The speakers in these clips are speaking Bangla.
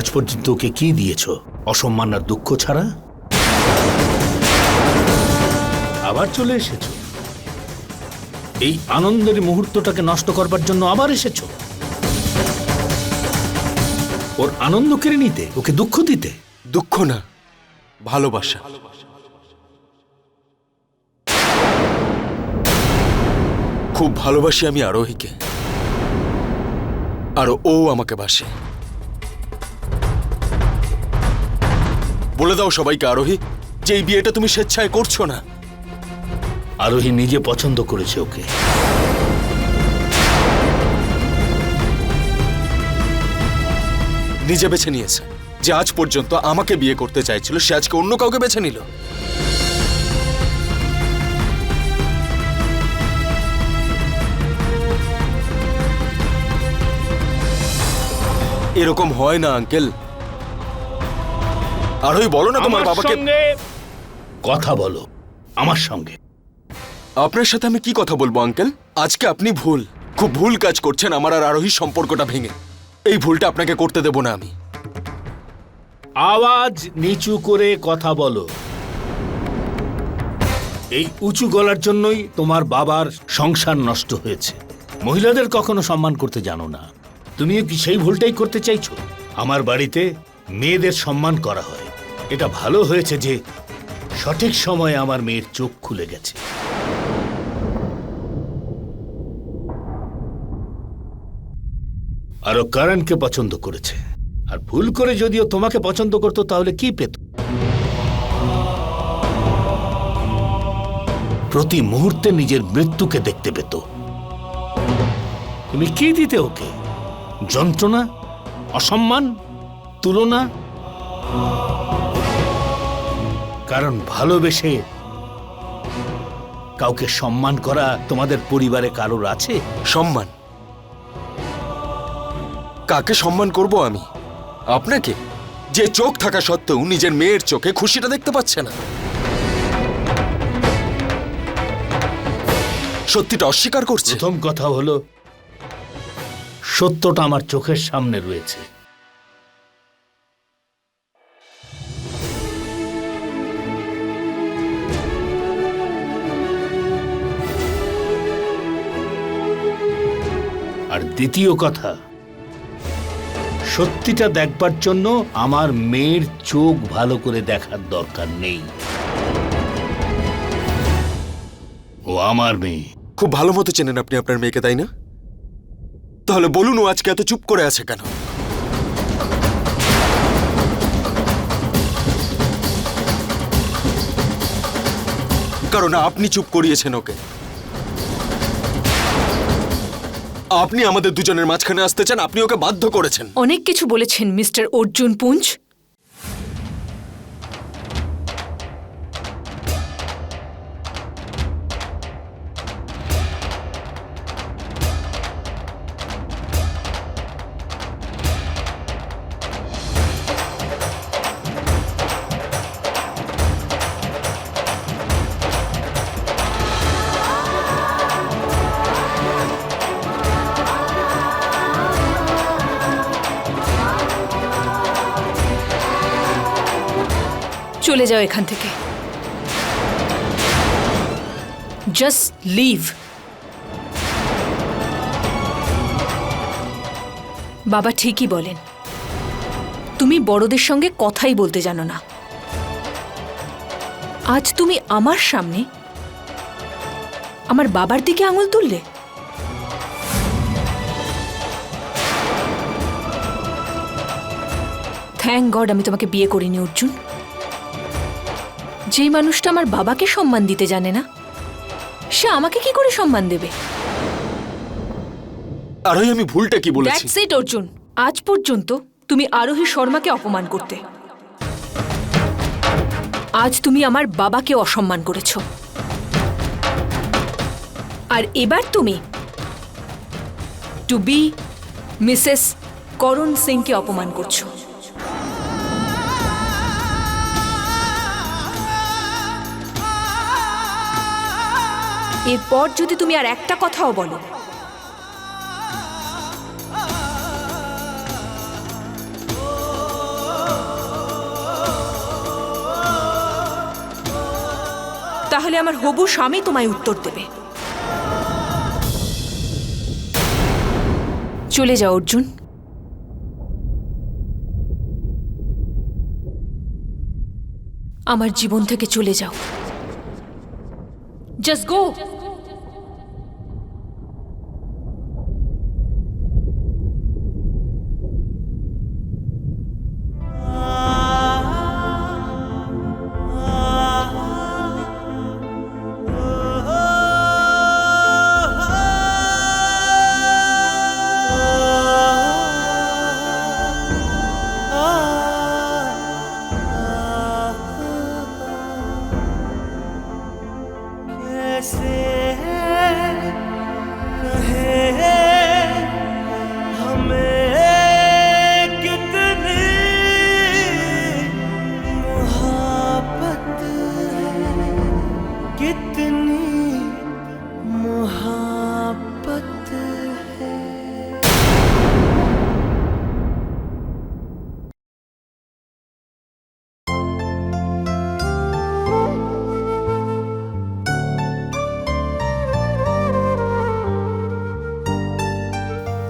আজ পর্যন্ত ওকে কি দিয়েছ? অসম্মান আর দুঃখ ছাড়া? আবার চলে এসেছ? এই আনন্দের মুহূর্তটাকে নষ্ট করবার জন্য আবার এসেছ? ওর আনন্দ কেড়ে নিতে, ওকে দুঃখ দিতে? দুঃখ না, ভালোবাসা। খুব ভালোবাসি আমি আরোহীকে। আর ও আমাকে বাসে। বলে দাও সবাইকে আরোহী যে এই বিয়েটা তুমি স্বেচ্ছায় করছ না। আরোহী নিজে পছন্দ করেছে ওকে। নিজে বেছে নিয়েছে। যে আজ পর্যন্ত আমাকে বিয়ে করতে চাইছিল সে আজকে অন্য কাউকে বেছে নিল। এরকম হয় না আঙ্কেল। আর ওই বলো না তোমার আমার বাবাকে সঙ্গে কথা বলো আমার সঙ্গে। আপনার সাথে আমি কি কথা বলব আঙ্কেল? আজকে আপনি ভুল। খুব ভুল কাজ করছেন আমার আর আরোহীর সম্পর্কটা ভেঙে। এই ভুলটা আপনাকে করতে দেব না আমি। আওয়াজ নিচু করে কথা বলো। এই উঁচু গলার জন্যই তোমার বাবার সংসার নষ্ট হয়েছে। মহিলাদের কখনো সম্মান করতে জানো না। তুমিও কি সেই ভুলটাই করতে চাইছো? আমার বাড়িতে মেয়েদের সম্মান করা হয়। এটা ভালো হয়েছে যে সঠিক সময়ে আমার মেয়ের চোখ খুলে গেছে। আরও কারণকে পছন্দ করেছে। আর ভুল করে যদিও তোমাকে পছন্দ করতো, তাহলে কি পেত? প্রতি মুহূর্তে নিজের মৃত্যুকে দেখতে পেত। তুমি কি দিতে ওকে? যন্ত্রণা? অসম্মান? তুলনা? কারণ ভালোবেসে কাউকে সম্মান করা তোমাদের পরিবারে কারোর আছে? সম্মান। কাকে সম্মান করব আমি? আপনাকে? যে চোখ থাকা সত্ত্বেও নিজের মেয়ের চোখে খুশিটা দেখতে পাচ্ছে না। সত্যিটা অস্বীকার করছে। প্রথম কথা হলো সত্যটা আমার চোখের সামনে রয়েছে। দ্বিতীয় কথা, সত্যিটা দেখবার জন্য আমার মেয়ের চোখ ভালো করে দেখার দরকার নেই। ও আমার মেয়ে। খুব ভালো মতো চেনেন আপনি আপনার মেয়েকে, তাই না? তাহলে বলুন ও আজকে এত চুপ করে আছে কেন? কারণ আপনি চুপ করিয়েছেন ওকে। আপনি আমাদের দুজনের মাঝখানে আসতে চান, আপনি ওকে বাধ্য করেছেন। অনেক কিছু বলেছেন, মিস্টার অর্জুন পুঞ্জ। চলে যাও এখান থেকে। জাস্ট লিভ বাবা ঠিকই বলেন। তুমি বড়দের সঙ্গে কথাই বলতে জানো না। আজ তুমি আমার সামনে আমার বাবার দিকে আঙুল তুললে? থ্যাংক গড আমি তোমাকে বিয়ে করিনি, অর্জুন। যেই মানুষটা আমার বাবাকে সম্মান দিতে জানে না সে আমাকে কি করে সম্মান দেবে? আর ওই আমি ভুলটা কি বলেছি? That's it Arjun. আজ পর্যন্ত তুমি আরোহী শর্মাকে অপমান করতে। আজ তুমি আমার বাবাকে অসম্মান করেছ। আর এবার তুমি টু বি মিসেস করণ সিংকে অপমান করছ। এরপর যদি তুমি আর একটা কথাও বলো। তাহলে আমার হবু স্বামী তোমায় উত্তর দেবে। চলে যাও, অর্জুন। আমার জীবন থেকে চলে যাও। Just go! Just go. say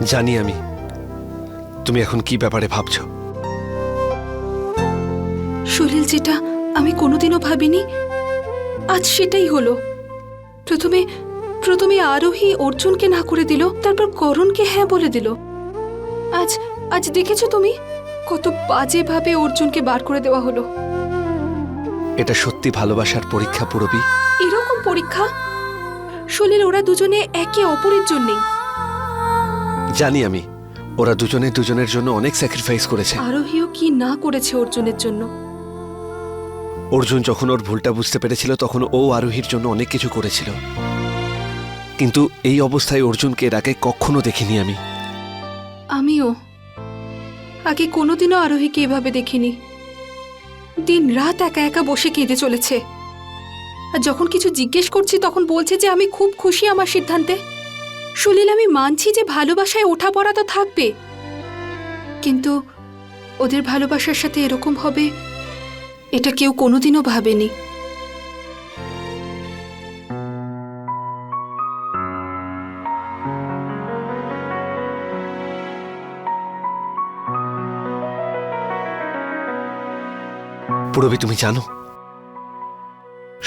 জানি আমি। তুমি এখন কি ব্যাপারে ভাবছ? সলিল যেটা আমি কোনোদিনও ভাবিনি আজ সেটাই হলো। প্রথমে প্রথমে আরোহী অর্জুনকে না করে দিল তারপর করণকে হ্যাঁ বলে দিল। আজ আজ দেখেছ তুমি? কত বাজেভাবে অর্জুনকে বার করে দেওয়া হলো। এটা সত্যি ভালোবাসার পরীক্ষা পুরবি। এরকম পরীক্ষা? সলিল ওরা দুজনে একে অপরের জন্যেই। জানি আমি। ওরা দুজনে দুজনের জন্য অনেক স্যাক্রিফাইস করেছে। আরোহীও কি না করেছে অর্জুনের জন্য? অর্জুন যখন ওর ভুলটা বুঝতে পেরেছিল তখন ও আরোহীর জন্য অনেক কিছু করেছিল। কিন্তু এই অবস্থায় অর্জুনকে এর আগে কখনো দেখিনি আমি। আমিও। আগে কোনোদিনও আরোহীকে এভাবে দেখিনি। দিন রাত একা একা বসে কেঁদে চলেছে। আর যখন কিছু জিজ্ঞেস করছি তখন বলছে যে আমি খুব খুশি আমার সিদ্ধান্তে। সুনীল আমি মানছি যে ভালোবাসায় ওঠা পড়া তো থাকবে। কিন্তু ওদের ভালোবাসার সাথে এরকম হবে, এটা কেউ কোনোদিনও ভাবেনি। পুরবি, তুমি জানো,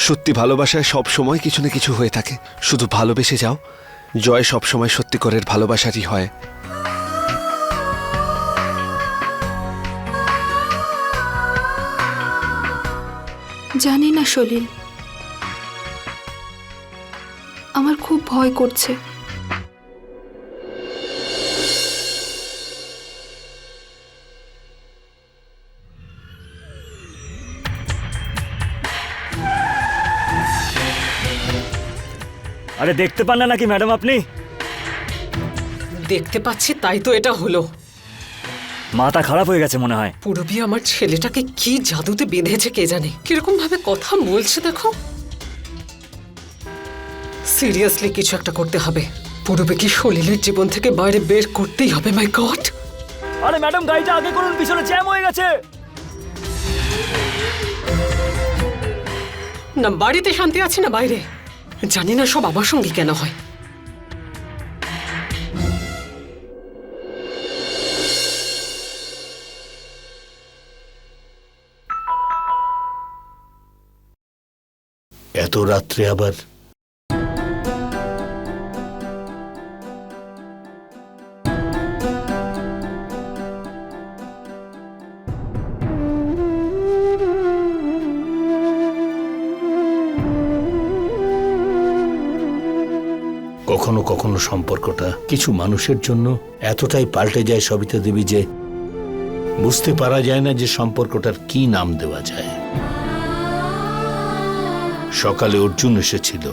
সত্যি ভালোবাসায় সব সময় কিছু না কিছু হয়ে থাকে। শুধু ভালোবেসে যাও জয় সবসময় সত্যিকরের ভালোবাসারই হয়। জানি না সলিল। আমার খুব ভয় করছে। আরে দেখতে পান না নাকি ম্যাডাম আপনি? দেখতে পাচ্ছি তাই তো এটা হলো। মাথা খারাপ হয়ে গেছে মনে হয়। পুরবি আমার ছেলেটাকে কি জাদুতে বেঁধেছে কে জানে? কীরকম ভাবে কথা বলছে দেখো। সিরিয়াসলি কিছু একটা করতে হবে। পুরবিকে সলিলের জীবন থেকে বাইরে বের করতেই হবে মাই গড আরে ম্যাডাম গাড়িটা আগে করুন পিছনে জ্যাম হয়ে গেছে। না বাড়িতে শান্তি আছে না বাইরে? জানি না সব আমার সঙ্গে কেন হয়। এত রাত্রে আবার কখনো কখনো সম্পর্কটা কিছু মানুষের জন্য এতটাই পাল্টে যায় সবিতা দেবী যে বুঝতে পারা যায় না যে সম্পর্কটার কি নাম দেওয়া যায়। সকালে অর্জুন এসেছিল,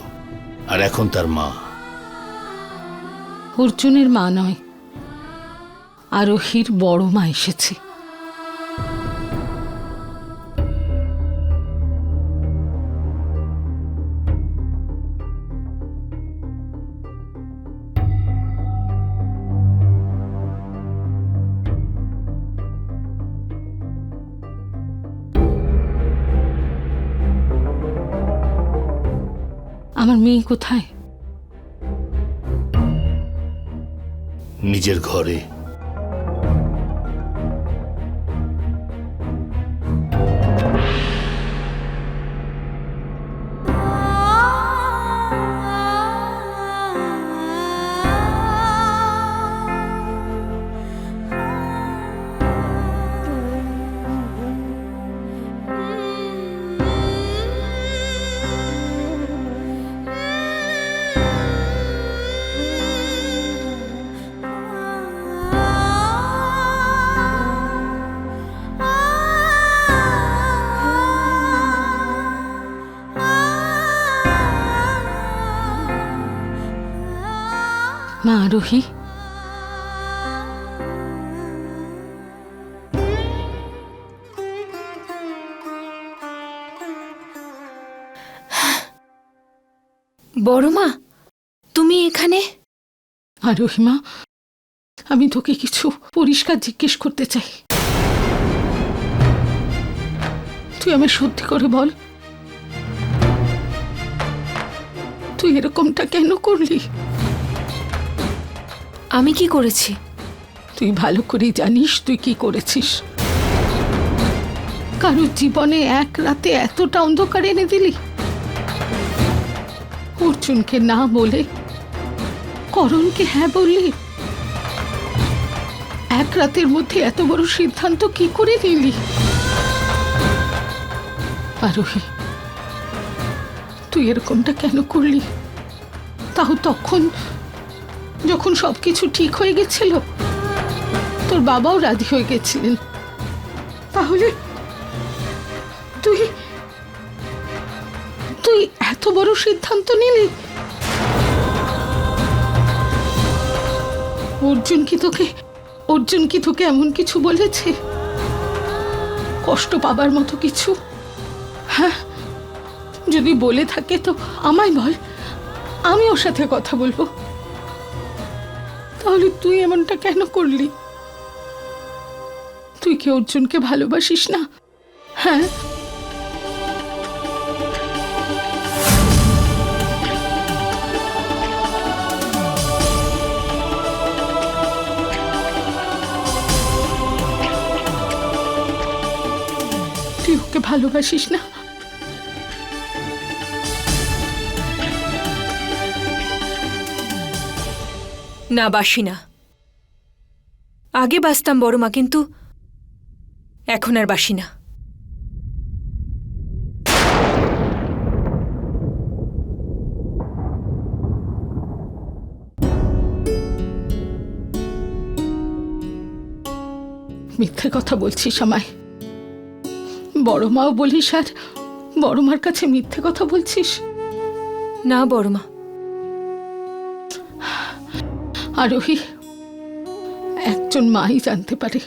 আর এখন তার মা। অর্জুনের মা নয়, আরোহীর বড় মা এসেছে। আমার মেয়ে কোথায়? নিজের ঘরে মা আরোহী। বড় মা তুমি এখানে? আরোহী মা আমি তোকে কিছু পরিষ্কার জিজ্ঞেস করতে চাই। তুই আমায় সত্যি করে বল তুই এরকমটা কেন করলি? আমি কি করেছি? তুই ভালো করেই জানিস তুই কি করেছিস। কারোর জীবনে এক রাতে এতটা অন্ধকার এনে দিলি? অর্জুনকে না বলে করণকে হ্যাঁ বললি? এক রাতের মধ্যে এত বড় সিদ্ধান্ত কি করে নিলি? আরোহী তুই এরকমটা কেন করলি? তাও তখন যখন সব কিছু ঠিক হয়ে গেছিল, তোর বাবাও রাজি হয়ে গেছিলেন। তাহলে তুই তুই এত বড় সিদ্ধান্ত নিলি? অর্জুন কি তোকে, অর্জুন কি তোকে এমন কিছু বলেছে? কষ্ট পাবার মতো কিছু? হ্যাঁ? যদি বলে থাকে তো আমায় বল, আমি ওর সাথে কথা বলব। তাহলে তুই এমনটা কেন করলি? তুই কি অর্জুনকে ভালোবাসিস না? হ্যাঁ? তুই ওকে ভালোবাসিস না? না বাসি না। আগে বাসতাম বড় মা কিন্তু এখন আর বাসি না। মিথ্যে কথা বলছিস আমায়। বড় মাও বলিস আর বড় মার কাছে মিথ্যে কথা বলছিস? না বড় মা। আরোহী একজন মাই জানতে পারে,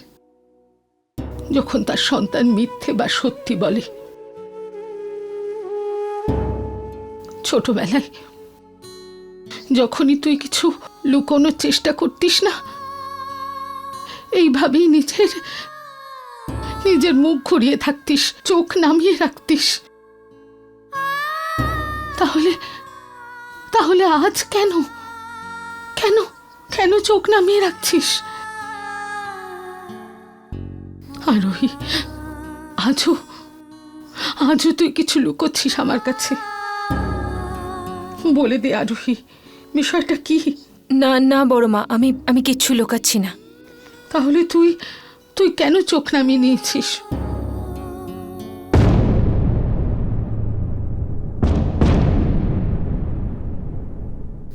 যখন তার সন্তান মিথ্যে বা সত্যি বলে। ছোটবেলায় যখনই তুই কিছু লুকোনোর চেষ্টা করতিস না, এইভাবেই নিজের নিজের মুখ ঘুরিয়ে থাকতিস, চোখ নামিয়ে রাখতিস। তাহলে তাহলে আজ কেন? কেন? কেন চোখ নামিয়ে রাখছিস? আরোহী আজও আজও তুই কিছু লুকোচ্ছিস আমার কাছে? বলে দে আরোহী বিষয়টা কি? না না বড় মা আমি আমি কিচ্ছু লোকাচ্ছি না। তাহলে তুই তুই কেন চোখ নামিয়ে নিয়েছিস?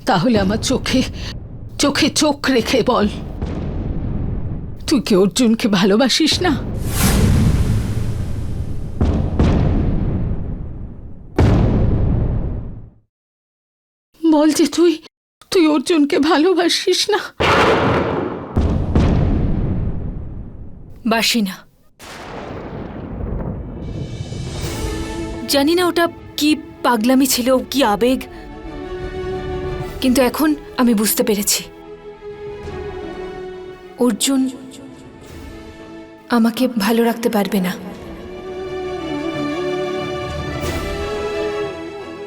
তাহলে আমার চোখে চোখে চোখ রেখে বল। তুই কি অর্জুনকে ভালোবাসিস না? বল যে তুই তুই অর্জুনকে ভালোবাসিস না? বাসি না। জানি না ওটা কি পাগলামি ছিল, কি আবেগ, কিন্তু এখন আমি বুঝতে পেরেছি। অর্জুন আমাকে ভালো রাখতে পারবে না।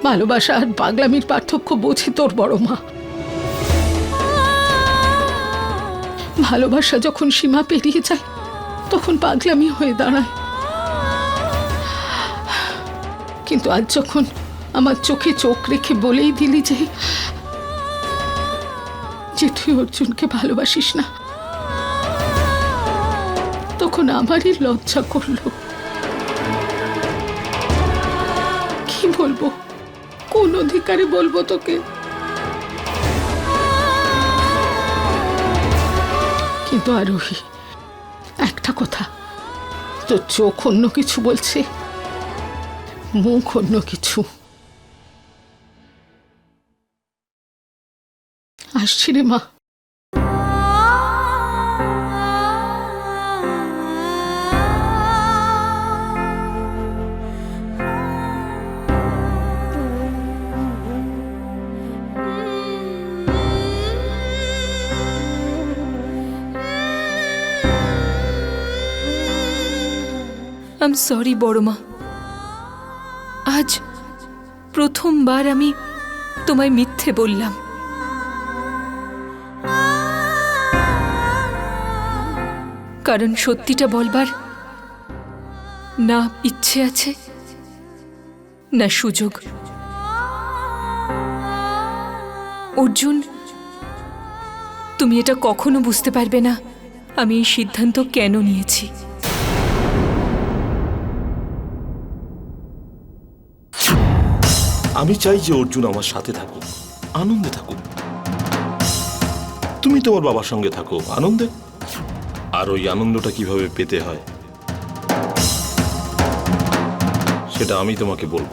ভালোবাসা আর পাগলামির পার্থক্য বোঝে তোর বড় মা। ভালোবাসা যখন সীমা পেরিয়ে যায়, তখন পাগলামি হয়ে দাঁড়ায়। কিন্তু আজ যখন আমার চোখে চোখ রেখে বলেই দিলি যে যে তুই অর্জুনকে ভালোবাসিস না তখন আমারই লজ্জা করল। কি বলব? কোন অধিকারে বলব তোকে? কিন্তু আরোহী, একটা কথা, তোর চোখ অন্য কিছু বলছে, মুখ অন্য কিছু। আসছি রে মা। আম সরি বড় মা আজ প্রথমবার আমি তোমায় মিথ্যে বললাম। কারণ সত্যিটা বলবার না ইচ্ছে আছে, না সুযোগ। অর্জুন, তুমি এটা কখনো বুঝতে পারবে না আমি এই সিদ্ধান্ত কেন নিয়েছি। আমি চাই যে অর্জুন আমার সাথে থাকুক, আনন্দে থাকুক। তুমি তোমার বাবার সঙ্গে থাকো, আনন্দে। আর ওই আনন্দটা কীভাবে পেতে হয়, সেটা আমি তোমাকে বলব।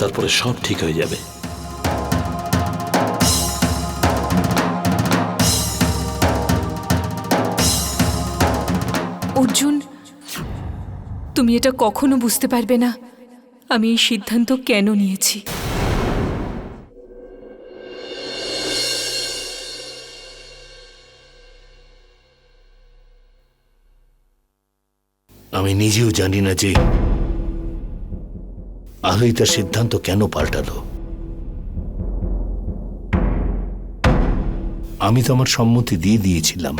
তারপরে সব ঠিক হয়ে যাবে। অর্জুন, তুমি এটা কখনো বুঝতে পারবে না। আমি এই সিদ্ধান্ত কেন নিয়েছি? আমি নিজেও জানি না যে আলোই তার সিদ্ধান্ত কেন পাল্টালো। আমি তো আমার সম্মতি দিয়ে দিয়েছিলাম।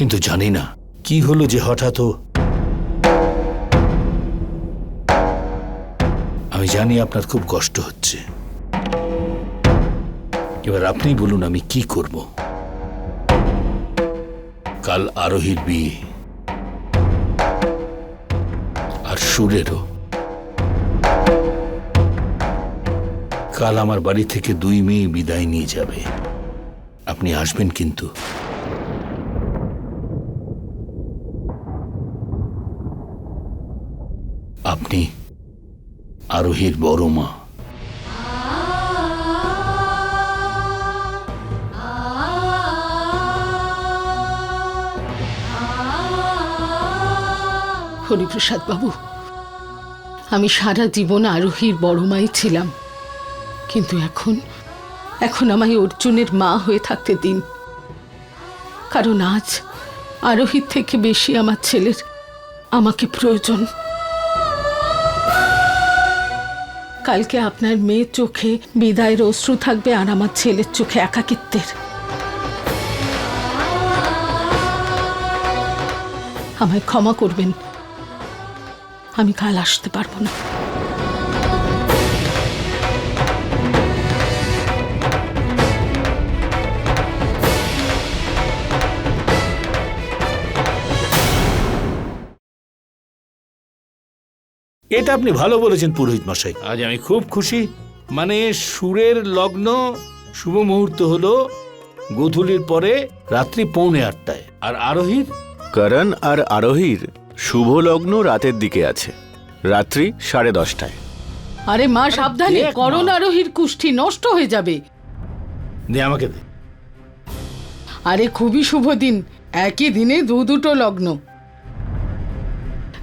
কিন্তু জানি না। কি হলো যে হঠাৎ আমি জানি আপনার খুব কষ্ট হচ্ছে। এবার আপনি বলুন আমি কি করব। কাল আরোহীর বিয়ে। আর সুরেরও। কাল আমার বাড়ি থেকে দুই মেয়ে বিদায় নিয়ে যাবে। আপনি আসবেন কিন্তু। আপনি আরোহীর বড় মা। হরিপ্রসাদ বাবু, আমি সারা জীবন আরোহীর বড় মাই ছিলাম। কিন্তু এখন এখন আমায় অর্জুনের মা হয়ে থাকতে দিন। কারণ আজ আরোহীর থেকে বেশি আমার ছেলের আমাকে প্রয়োজন। কালকে আপনার মেয়ের চোখে বিদায়ের অশ্রু থাকবে আর আমার ছেলের চোখে একাকিত্বের। আমায় ক্ষমা করবেন। আমি কাল আসতে পারব না। এটা আপনি ভালো বলেছেন পুরোহিত মশাই। আজ আমি খুব খুশি। মানে সুরের লগ্ন শুভ মুহূর্ত হলো গোধূলির পরে রাত্রি পৌনে আটটায়। আর আরোহীর? করণ আর আরোহীর শুভ লগ্ন রাতের দিকে আছে। রাত্রি সাড়ে দশটায়। আরে মা সাবধানে। দেখ মা। করোন আরোহীর কুষ্ঠি নষ্ট হয়ে যাবে। দে আমাকে দে। আরে খুবই শুভ দিন। একই দিনে দু দুটো লগ্ন।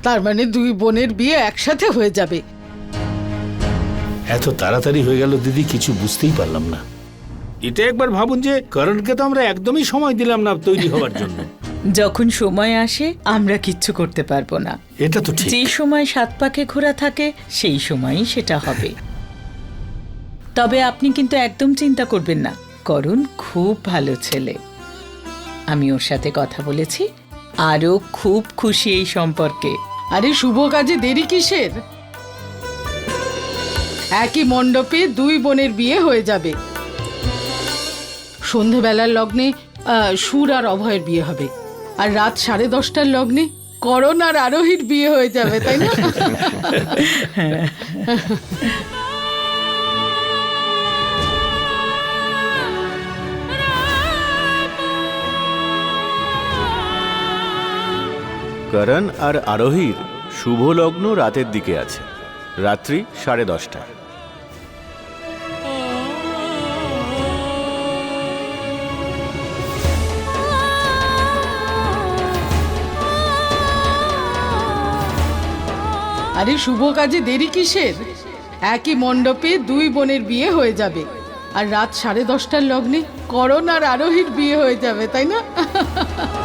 তার মানে দুই বোনের বিয়ে একসাথে হয়ে যাবে। এত তাড়াতাড়ি হয়ে গেল দিদি কিছু বুঝতেই পারলাম না। এটা একবার ভাবুন যে করণকে তো আমরা একদমই সময় দিলাম না তৈরি হওয়ার জন্য। যখন সময় আসে আমরা কিচ্ছু করতে পারব না। এটা তো ঠিক। যে সময় সাত পাকে ঘোরা থাকে সেই সময়ই সেটা হবে। তবে আপনি কিন্তু একদম চিন্তা করবেন না। করুণ খুব ভালো ছেলে। আমি ওর সাথে কথা বলেছি। আরও খুব খুশি এই সম্পর্কে। আরে শুভ কাজে দেরি কিসের? একই মণ্ডপে দুই বোনের বিয়ে হয়ে যাবে। সন্ধেবেলার লগ্নে আহ, সুর আর অভয়ের বিয়ে হবে। আর রাত সাড়ে দশটার লগ্নে করণ আর আরোহীর বিয়ে হয়ে যাবে তাই না? করণ আর আরোহীর শুভ লগ্ন রাতের দিকে আছে। রাত্রি সাড়ে দশটায়। আরে শুভ কাজে দেরি কিসের? একই মণ্ডপে দুই বোনের বিয়ে হয়ে যাবে। আর রাত সাড়ে দশটার লগ্নে করণ আর আরোহীর বিয়ে হয়ে যাবে, তাই না?